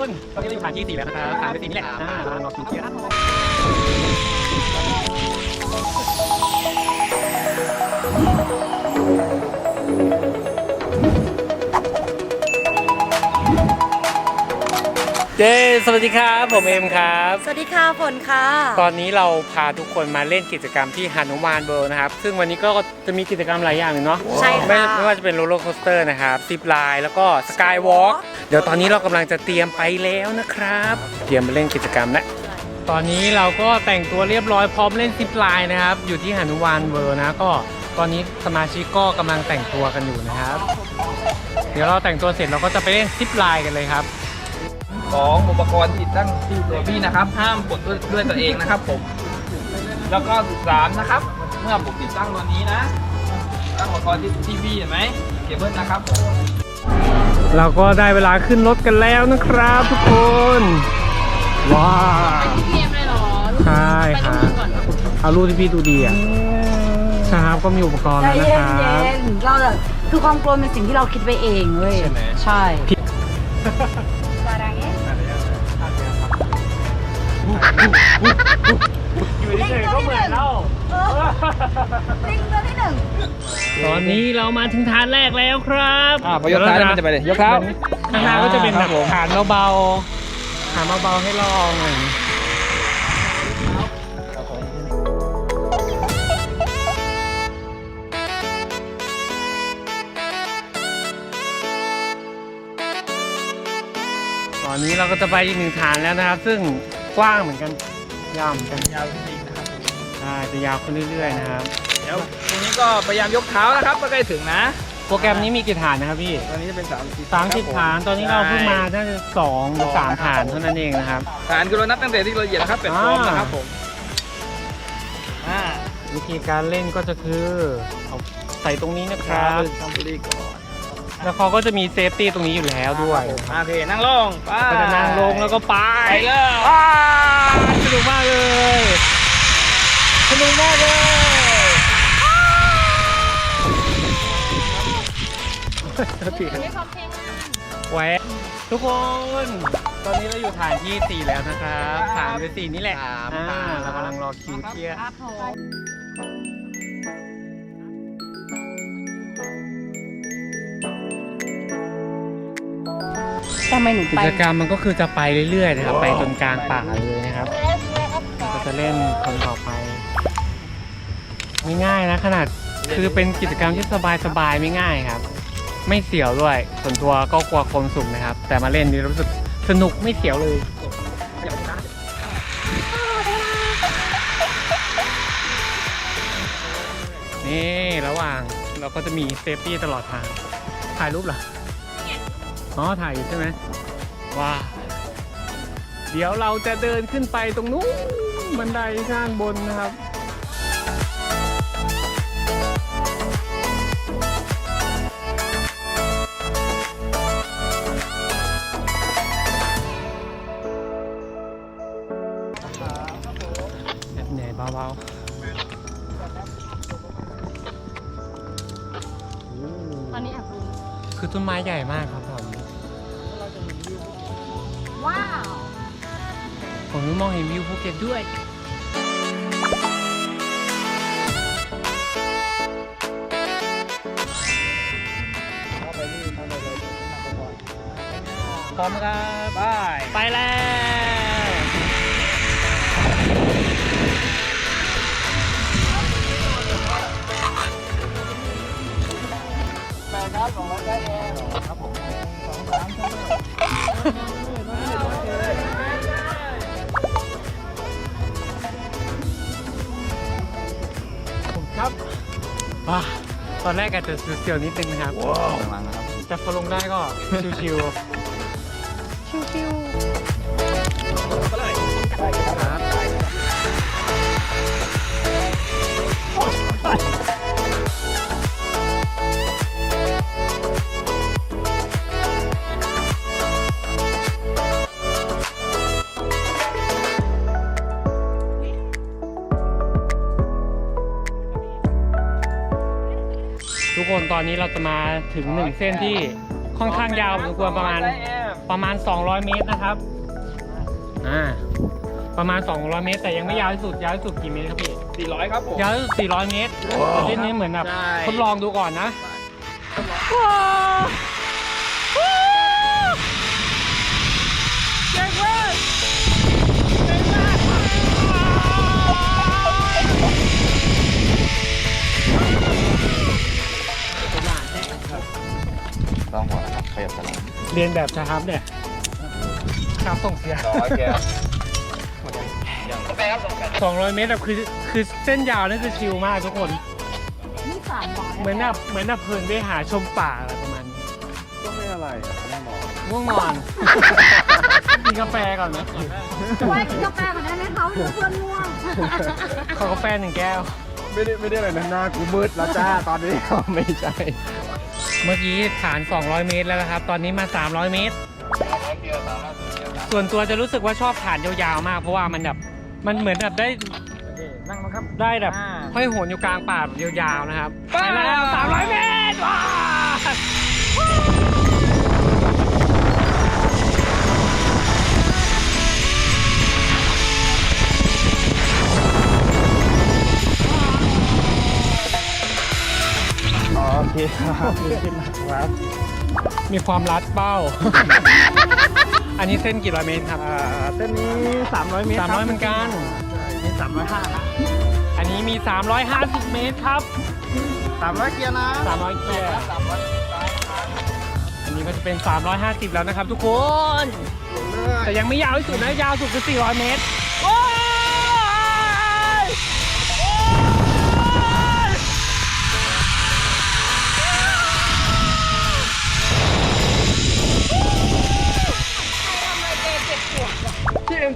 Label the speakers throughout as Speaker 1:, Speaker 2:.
Speaker 1: คนตอนนี้เราอยู่ผ่านที่สี่แล้วนะครับผ่านไปสี่นี่แหละอ่าเราลองคิวเทียร์ เย้สวัสดีครับ ผมเอ็มครับ
Speaker 2: สวัสดีค่ะฝนค่ะ
Speaker 1: ตอนนี้เราพาทุกคนมาเล่นกิจกรรมที่ฮานุมานเวิลด์นะครับ ซึ่งวันนี้ก็จะมีกิจกรรมหลายอย่างเลยเนาะ
Speaker 2: ใช่ค่ะ
Speaker 1: ไม่ไม่ว่าจะเป็นโรลเลอร์โคสเตอร์นะครับซิปไลน์แล้วก็สกายวอล์กเดี๋ยวตอนนี้เรากำลังจะเตรียมไปแล้วนะครับ เตรียมมาเล่นกิจกรรมแล้วตอนนี้เราก็แต่งตัวเรียบร้อยพร้อมเล่นซิปไลน์นะครับ อยู่ที่หานุมานเวิลด์นะก็ตอนนี้สมาชิกก็กำลังแต่งตัวกันอยู่นะครับ เดี๋ยวเราแต่งตัวเสร็จเราก็จะไปเล่นซิปไลน์กันเลยครับ
Speaker 3: ของอุปกรณ์ติดตั้งที่ตัวพี่นะครับ ห้ามกดด้วยด้วยตัวเองนะครับผม แล้วก็สามนะครับ เมื่อผมติดตั้งตัวนี้นะ ตั้งอุปกรณ์ที่ที่พี่เห็นไหมเคเบิลนะครับผม
Speaker 1: เราก็ได้เวลาขึ้นรถกันแล้วนะครับ ทุกคน ว้าว
Speaker 2: เกมเลยเหรอ
Speaker 1: ใช่ครับเอารูปที่พี่ดูดีอะใช่ครับก็มีอุปกรณ์
Speaker 2: ใจ
Speaker 1: แล้วนะ
Speaker 2: เย็
Speaker 1: คนรับ
Speaker 2: เย็นๆเราแบบคือความกลัวเป็นสิ่งที่เราคิดไปเองเว้ย
Speaker 1: ใช่ไหม
Speaker 2: ใช่
Speaker 1: อยู่เฉยๆก็เหมือนเรา
Speaker 2: ลิงตัวที่หนึ่ง
Speaker 1: ตอนนี้เรามาถึงฐานแรกแล้วครับ
Speaker 3: อ่าพอยกเท้าแล้วมันจะไปเลยยกเท้า
Speaker 1: ข้างหน้าก็จะเป็นแบบฐานเบาๆฐานเบาๆให้ลองหน่อยตอนนี้เราก็จะไปอีกหนึ่งฐานแล้วนะครับ ซึ่ง กว้างเหมือนกัน ยาวเหมือนกัน
Speaker 3: ยาวจริงนะครับ
Speaker 1: ใช่จะยาวขึ้นเรื่อย ๆ นะครับ
Speaker 3: เดี๋ยวตรงนี้ก็พยายามยกเท้านะครับเมื่อใกล้ถึงนะ
Speaker 1: โปรแกรมนี้มีกี่ฐานนะครับพี่
Speaker 3: ตอนนี้จะเป็นสามสิบ
Speaker 1: สามสิบฐาน ตอนนี้เราเพิ่งมาน่าจะสองหรือสามฐานเท่านั้นเองนะครับ
Speaker 3: ฐานคือเรานับตั้งแต่ที่เราเหยียบนะครับเป็นฟอร์มนะครับผมอ่า
Speaker 1: วิธีการเล่นก็จะคือเอาใส่ตรงนี้นะค
Speaker 3: ค
Speaker 1: รั
Speaker 3: รับบทำบุรีก่อน
Speaker 1: แล้วเขาก็จะมีเซฟตี้ตรงนี้อยู่แล้วด้วย
Speaker 3: โอเคนั่งลงไป
Speaker 1: ก็จะนั่งลงแล้วก็ไป
Speaker 3: ไปเลย
Speaker 1: ว้าวสนุกมากเลยสนุกมากเลยแหวะทุกคน ตอนนี้เราอยู่ฐานที่ 4 แล้วนะครับฐานที่สี่นี่แหละอ่าเรากำลังรอคิวเทียร์
Speaker 2: ทำไมหนู
Speaker 1: กิ
Speaker 2: ไป
Speaker 1: จกรรมมันก็คือจะไปเรื่อยๆนะครับ ไปจนกลางป่าเลยนะครับ ก็จะเล่นคนต่อไป ไม่ง่ายนะขนาดคือเป็นกิจกรรมที่สบายๆไม่ง่ายครับ ไม่เสียวด้วยส่วนตัวก็กลัวความสูงนะครับ แต่มาเล่นนี่รู้สึกสนุกไม่เสียวเลย นี่ระหว่างเราก็จะมีเซฟตี้ตลอดทางถ่ายรูปเหรอ อ๋อถ่ายอยู่ใช่ไหมว้าเดี๋ยวเราจะเดินขึ้นไปตรงนู้นบันไดข้างบนนะครับแบบเหนื่อยเบาๆโอ้
Speaker 2: ตอนนี้แอบรู้
Speaker 1: คือต้นไม้ใหญ่มากครับผม
Speaker 2: ว้าว
Speaker 1: ผมมองเห็นวิวภูเก็ตด้วย พร้อมครับ
Speaker 3: ไป
Speaker 1: ไปแล้ว แรกอาจจะเสียวๆนิดนึงนะครับ
Speaker 3: หลังนะครับ
Speaker 1: แต่พอลงได้ก็ชิวๆ ชิวๆ ทุกคนตอนนี้เราจะมาถึงหนึ่งเส้นที่ค่อนข้างยาวพอสมควรประมาณประมาณ 200 เมตรนะครับอ่าประมาณ 200 เมตร แต่ยังไม่ยาวที่สุดยาวที่สุดกี่เมตรครับพี่
Speaker 3: 400 ครับผม
Speaker 1: ยาวที่สุด400 เมตรเล่นนี้เหมือนแบบ
Speaker 3: ใช่
Speaker 1: ทดลองดูก่อนนะ
Speaker 4: รีย
Speaker 1: นแบบชาฮับเนี่ยครับส่งเสีย
Speaker 3: ร้อยแก
Speaker 1: 200เมตรแบบคือคือเส้นยาวนั่นคือชิลมากทุกคน
Speaker 2: นี่สามร้อย
Speaker 1: เหมือนแบบเหมือนแบบเพลินไปหาชมป่าอะไรประมาณนี้
Speaker 4: ก็ไม่อะไรอะไม่มอง
Speaker 1: ง่วงนอนกินกาแฟก่อนไหม
Speaker 2: ไว้กินกาแฟก่อนได้ไหมเขาเพื่อนง่วง
Speaker 1: ขอกาแฟหนึ่งแก้ว
Speaker 4: ไม่ได้ไม่ได้อะไรนะหน้ากูมืดแล้วจ้าตอนนี้ไม่ใช่
Speaker 1: เมื่อกี้ฐาน 200 เมตรแล้วนะครับ ตอนนี้มา 300 เมตร ส่วนตัวจะรู้สึกว่าชอบฐานยาวๆมาก เพราะว่ามันแบบมันเหมือนแบบได้
Speaker 3: นั่งมาครับ
Speaker 1: ได้แบบ
Speaker 3: อ่า
Speaker 1: ห้อยโหนอยู่กลางป่าแบบยาวๆนะครับไปแล้ว300 เมตรว้า
Speaker 4: โอเคครับครับ
Speaker 1: มีความรัดเป้า อันนี้เส้นกี่ร้อยเมตรครับ
Speaker 4: อ่าเส้นนี้ 300 เมตร
Speaker 1: 300เหมือนกัน
Speaker 4: มี305นะ
Speaker 1: อันนี้มี 350 เมตรครับ
Speaker 4: 300 เกียร์นะ
Speaker 1: 300เกียร์ อันนี้ก็จะเป็น 350 แล้วนะครับทุกคนแต่ยังไม่ยาวที่สุดนะ ยาวสุดคือ400 เมตร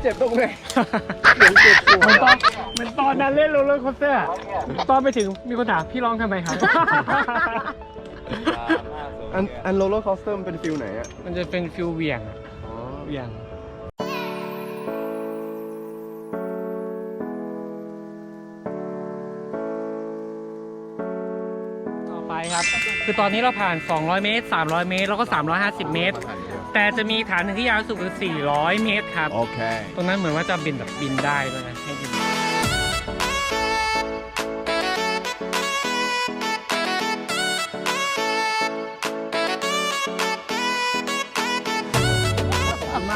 Speaker 4: เจ็บตรงไหน
Speaker 1: เหมือนตอนเหมือนตอนนั้นเล่นโรลเลอร์โคสเตอร์อะตอนไปถึงมีคนถามพี่ร้องทำไมครับ
Speaker 4: อันอันโรลเลอร์คอสเตอร์มันเป็นฟิลไหนอะ
Speaker 1: มันจะเป็นฟิลเหวี่ยงอะ
Speaker 4: อ๋อ
Speaker 1: เหวี่ยง ต่อไปครับ คือตอนนี้เราผ่าน 200 เมตร 300 เมตร แล้วก็ 350 เมตร แต่จะมีฐานหนึ่งที่ยาวที่สุดคือ 400 เมตรครับ
Speaker 4: โอเค
Speaker 1: ตรงนั้นเหมือนว่าจะบินแบบบินได้ด้วยนะให้บิน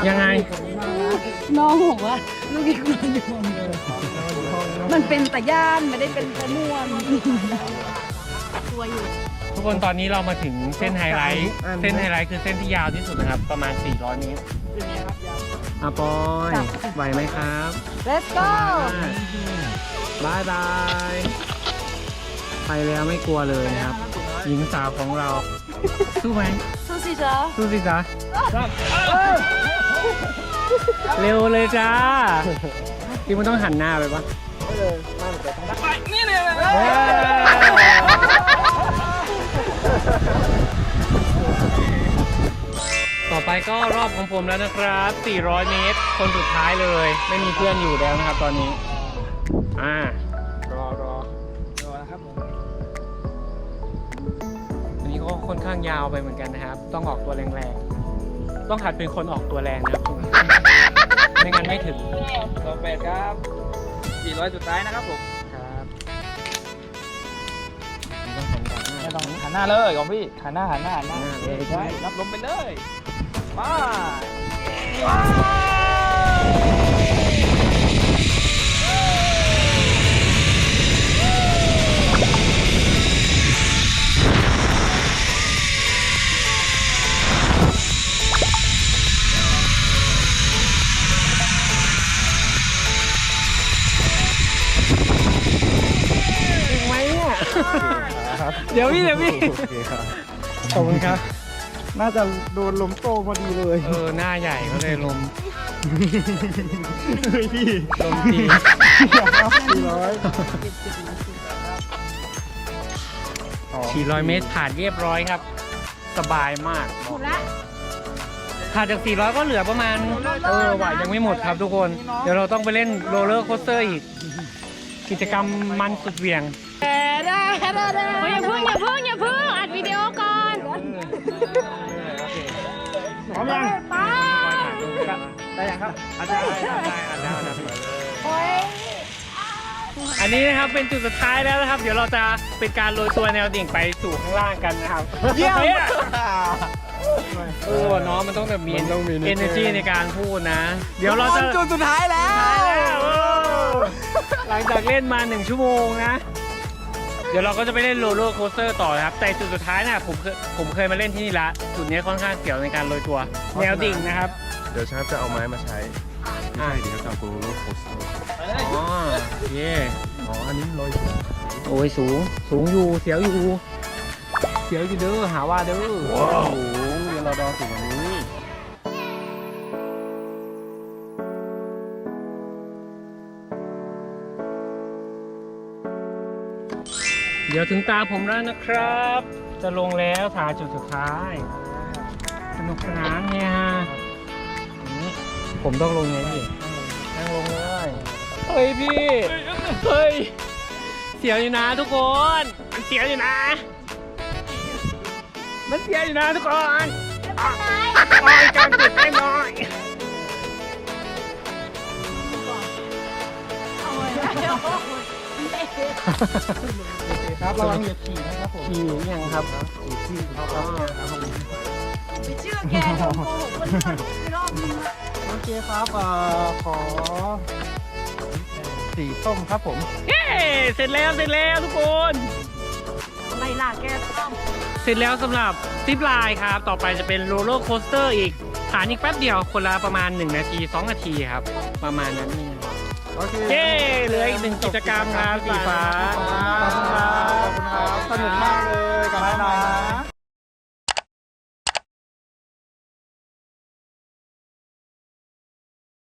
Speaker 1: ยังไง
Speaker 2: น้องบอกว่าลูกอีกคนอยู่ห้องเดิมมันเป็นตะย่านไม่ได้เป็นตะนวล ตัวอยู่
Speaker 1: ทุกคนตอนนี้เรามาถึงเส้นไฮไลท์ เส้นไฮไลท์คือเส้นที่ยาวที่สุดนะครับ ประมาณ 400 เมตรอาปอยไหวไหมครับ
Speaker 2: let's go
Speaker 1: บายบาย ไปแล้วไม่กลัวเลยนะครับ หญิงสาวของเรา สู้ไหม
Speaker 2: สู้สิจ๊ะ
Speaker 1: สู้สิจ๊ะเร็วเลยจ้าพี่มันต้องหันหน้าไปปะ
Speaker 3: ไปนี่เลย
Speaker 1: อไปก็รอบของผมแล้วนะครับ 400 เมตร คนสุดท้ายเลย ไม่มีเพื่อนอยู่แล้วนะครับตอนนี้ อ่ารอรอ
Speaker 3: รอนะครับผม
Speaker 1: อันนี้ก็ค่อนข้างยาวไปเหมือนกันนะครับ ต้องออกตัวแรงๆ ต้องหัดเป็นคนออกตัวแรงนะครับไม่งั้นไม่ถึง
Speaker 3: ต่อแปดครับ 400 สุดท้ายนะครับผม
Speaker 1: ครับต้องหันกลับหน้า
Speaker 3: ไม่ต้องหันหน้าเลยของพี่หันหน้าหันหน้าหันหน้า
Speaker 1: หันหน้า
Speaker 3: เออใช่รับลมไปเลย มา
Speaker 1: ถึงไหมเนี่ย เดี๋ยวพี่เดี๋ยวพี่
Speaker 4: โอเคครับ
Speaker 1: ขอบคุณครับ
Speaker 4: น่าจะโดนลมโตพอดีเลย
Speaker 1: เออหน้าใหญ่ก็เลยลม
Speaker 4: เฮ้ยพี่
Speaker 1: ลมที
Speaker 4: ครับสี่ร้อย
Speaker 1: 400 เมตรผ่านเรียบร้อยครับ สบายมาก
Speaker 2: ถูกละ
Speaker 1: ผ่านจาก 400 ก็เหลือประมาณ เออไหวยังไม่หมดครับทุกคน เดี๋ยวเราต้องไปเล่นโรลเลอร์โคสเตอร์อีก กิจกรรมมันสุดเหวี่ยง
Speaker 5: อย่าเพิ่งอย่าเพิ่งอย่าเพิ่งอัดวิดีโอก่อน
Speaker 1: ร้อมยัง
Speaker 2: ไป
Speaker 1: ครับอันได้อันได้อันได้อันได้
Speaker 2: โอ้ย
Speaker 1: อันนี้นะครับเป็นจุดสุดท้ายแล้วนะครับ เดี๋ยวเราจะเป็นการโรยตัวแนวดิ่งไปสู่ข้างล่างกันนะครับ
Speaker 4: เยี่ยม
Speaker 1: นี่เออเนาะมันต้องแบบมี
Speaker 4: มันต้องมีนิดนึง
Speaker 1: energy ในการพูดนะ เดี๋ยวเราจะ
Speaker 4: จุดสุดท้ายแล้ว
Speaker 1: ลวหลังจากเล่นมาหนึ่งชั่วโมงนะ เดี๋ยวเราก็จะไปเล่นโรลเลอร์โคสเตอร์ต่อนะครับ แต่จุดสุดท้ายน่ะผมเคยผมเคยมาเล่นที่นี่ละจุดนี้ค่อนข้างเกี่ยวในการโรยตัว แนวดิ่งนะครับ
Speaker 4: เดี๋ยวชาร์ปจะเอาไม้มาใช้ไม่ใช่เดี๋ยวจะเอาตัวโรลโคสเตอร์
Speaker 1: อ๋อเย่
Speaker 4: อ๋ออันนี้ลอย
Speaker 1: โอ้ยสูง สูงอยู่เสียวอยู่เสียวอยู่เด้อหาว่าเด้อ
Speaker 4: ว้าวเรียนรอดอสูงกว่านี้
Speaker 1: ดี๋ยวถึงตาผมแล้วนะครับ จะลงแล้วถ่ายจุดสุดท้าย สนุกสนานเนี่ยฮะอย่างนี้ผมต้องลงไงพี่นั่งลงเลยเฮ้ยพี่เฮ้ยเสียวอยู่นะทุกคน มันเสียวอยู่นะ มันเสียวอยู่นะทุกคนปล่อยการจุดให้หน่อย
Speaker 4: ครับระวังเหยียบขี่นะครับผม
Speaker 1: ขี่ยังครับ
Speaker 4: ขี่เขาครับครับผม
Speaker 2: ไปเชื่อแกโดนโกหกคนก่อนไปรอบนึงละ
Speaker 4: โอเคครับเอ่อขอสีส้มครับผม
Speaker 1: เย้เสร็จแล้วเสร็จแล้วทุกคน
Speaker 2: อะไรล่ะแกต้อง
Speaker 1: เสร็จแล้วสำหรับซิปไลน์ครับ ต่อไปจะเป็นโรลเลอร์โคสเตอร์อีก ฐานอีกแป๊บเดียวคนละประมาณ 1 นาที 2 นาทีครับ ประมาณนั้นนี่
Speaker 4: โอ เค
Speaker 1: เย้เหลืออีกหนึ่งกิจกรรมครับสีฟ้า
Speaker 4: ขอบคุณครับขอบคุณครับสนุกมากเลยกับน้อง